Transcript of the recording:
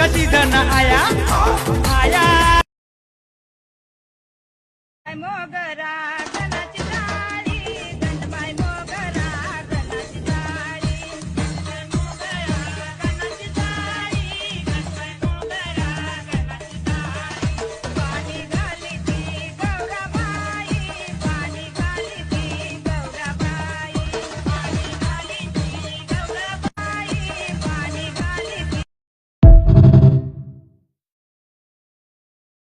कधी धन आया आया मोगरा